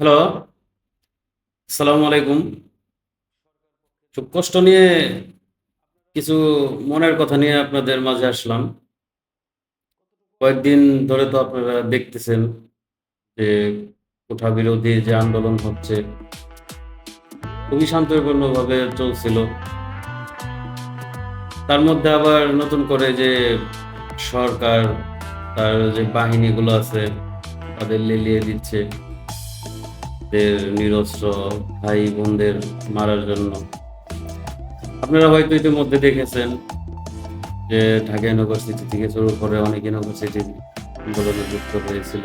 Hello আসসালামু আলাইকুম খুব কষ্ট নিয়ে কিছু মনের কথা নিয়ে আপনাদের মাঝে আসলাম। কয়েকদিন ধরে তো আপনারা দেখতেছেন যে কোঠা বিরোধী যে আন্দোলন হচ্ছে, খুবই শান্তিপূর্ণভাবে চলছিল। তার মধ্যে আবার নতুন করে যে সরকার, তার যে বাহিনীগুলো আছে, তাদের লেলিয়ে দিচ্ছে। নিরস্ত্র ভাই বোনদের মারার জন্য। আপনারা হয়তো ইতিমধ্যে দেখেছেন যে ঢাকা ইউনিভার্সিটি থেকে শুরু করে অনেক ইউনিভার্সিটি আন্দোলনে যুক্ত হয়েছিল।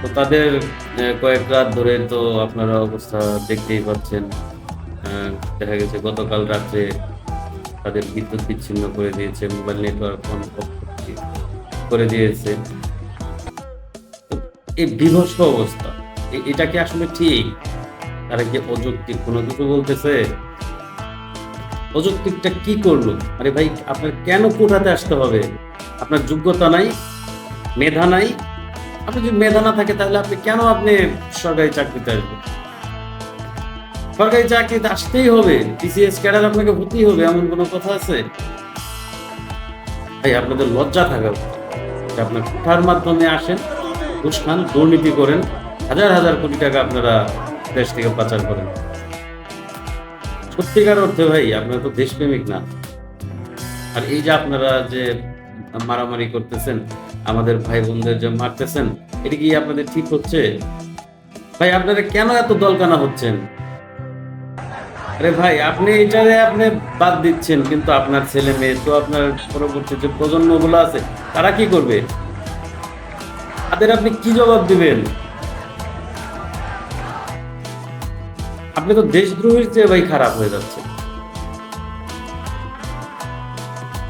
তো তাদের কয়েক রাত ধরে তো আপনারা অবস্থা দেখতেই পাচ্ছেন। দেখা গেছে গতকাল রাত্রে তাদের বিদ্যুৎ বিচ্ছিন্ন করে দিয়েছে, মোবাইল নেটওয়ার্ক করে দিয়েছে। এই বিভৎস অবস্থা। এটা কি আসলে ঠিক? তারা কি অযৌক্তিক? কোনো কিছু বলতেছে? অযৌক্তিকটা কি করল? আরে ভাই, আপনার কেন কোঠাতে আসতে হবে? আপনার যোগ্যতা নাই, মেধা নাই। আপনি যদি মেধা না থাকে, তাহলে আপনি কেন আপনি সরকারি চাকরিতে আসবেন? সরকারি চাকরিতে আসতেই হবে। টিসিএস ক্যাডার আপনাকে হতেই হবে, এমন কোনো কথা আছে? ভাই, আপনাদের লজ্জা থাকা আপনার কোঠার মাধ্যমে আসেন ঘুষ দুর্নীতি করেন হাজার হাজার কোটি টাকা আপনারা দেশ থেকে পাচার করেন। সত্যিকার অর্থে ভাই, আপনারা তো দেশপ্রেমিক না। আর এই যে আপনারা যে মারামারি করতেছেন, আমাদের ভাই বোনদের যে মারতেছেন, এটা কি আপনাদের ঠিক হচ্ছে? ভাই, আপনারা কেন এত দলকানা হচ্ছেন? আরে ভাই, আপনি এটারে আপনি বাদ দিচ্ছেন, কিন্তু আপনার ছেলে মেয়ে তো আপনার পরবর্তী যে প্রজন্মগুলো আছে, তারা কি করবে? তাদের আপনি কি জবাব দিবেন? আপনি তো দেশদ্রোহীর চেয়ে ভাই খারাপ হয়ে যাচ্ছে।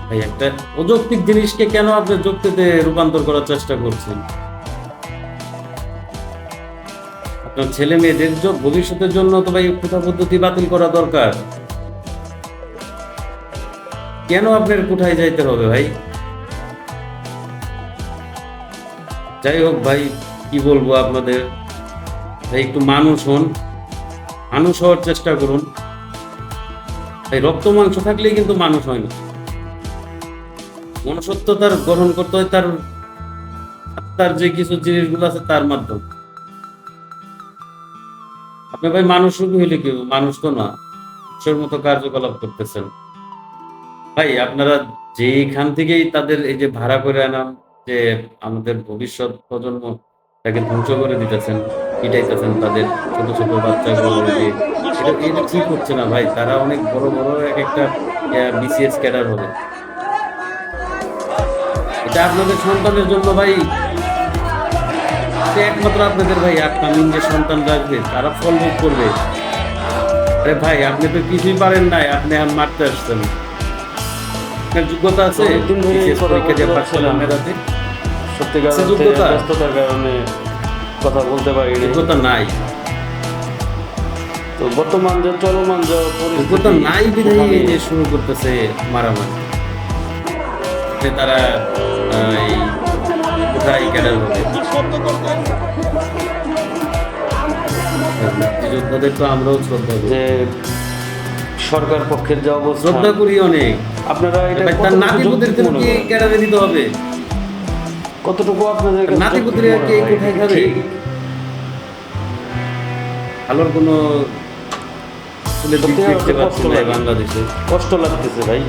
ভাই, একটা অযৌক্তিক জিনিসকে কেন আপনি যুক্তিতে রূপান্তর করার চেষ্টা করছেন? আপনার ছেলে মেয়েদের ভবিষ্যতের জন্য তো ভাই কোঠা পদ্ধতি বাতিল করা দরকার। কেন আপনার কোঠায় যাইতে হবে ভাই? যাই হোক ভাই, কি বলব আপনাদের? ভাই, একটু মানুষ হন। মানুষ হওয়ার চেষ্টা করুন। ভাই রক্ত মাংস থাকলেই কিন্তু মানুষ হয় না। মনুষ্যত্ব তার গ্রহণ করতে হয় তার তার যে কিছু জিনিসগুলো আছে তার মাধ্যমে। আপনি ভাই মানুষ রূপী হইলে কি, মানুষ তো না, মানুষের মতো কার্যকলাপ করতেছেন। ভাই, আপনারা যেখান থেকেই তাদের এই যে ভাড়া করে আনাম যে আমাদের ভবিষ্যৎ প্রজন্ম তাকে ধ্বংস করে দিতেছেন পিটাইতেছেন তাদের ছোট ছোট বাচ্চাগুলো যে এটা এটা ঠিক হচ্ছে না ভাই? তারা অনেক বড় বড় এক একটা বিসিএস ক্যাডার হবে। এটা আপনাদের সন্তানের জন্য ভাই। একমাত্র আপনাদের ভাই আপকামিং যে সন্তানরা আসবে তারা ফল ভোগ করবে। আরে ভাই আপনি তো কিছুই পারেন নাই আপনি আর মারতে আসছেন। আপনার যোগ্যতা আছে? পরীক্ষা দিয়ে পাশ করলাম। মেধাতে সত্যিকার যোগ্যতা? ব্যস্ততার কারণে কথা বলতে পারিনি। যোগ্যতা নাই। তো বর্তমান যে চলমান যে যোগ্যতা নাই বিধায় যে শুরু করতেছে মারামারি। তারা এই কোথায় ক্যাডার হবে? মুক্তিযোদ্ধাদের তো আমরাও শ্রদ্ধা যে সরকার পক্ষের যে অবস্থা শ্রদ্ধা করি অনেক। আপনারা এটা তার কি ক্যাডারে দিতে হবে? কতটুকু আপনাদের কাছে নাতিপুতির যৌক্তিক কি কোথায় ঠিক। আলোর কোনো বাংলাদেশে। কষ্ট লাগতেছে ভাই।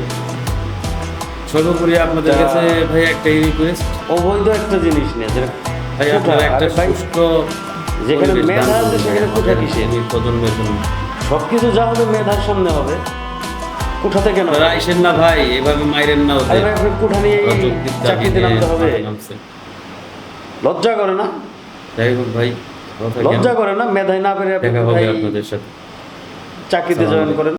সর্বোপরি আপনাদের কাছে ভাই একটাই রিকোয়েস্ট অবৈধ একটা জিনিস নিয়ে যেটা ভাই আপনারা একটা আরে সুস্থ যেখানে মেধা আছে সেখানে আমাদের কিসের? প্রজন্মের জন্য। সবকিছু যা হবে মেধার সামনে হবে। কোঠা কেন? রাইসেন না ভাই এভাবে মাইরেন না ওদের। কোঠা নিয়ে চাকরিতে নামতে হবে লজ্জা করে না? যাই হোক ভাই লজ্জা করে না? মেধায় না পেরে আপনি আপনাদের সাথে। চাকরিতে জয়েন করেন।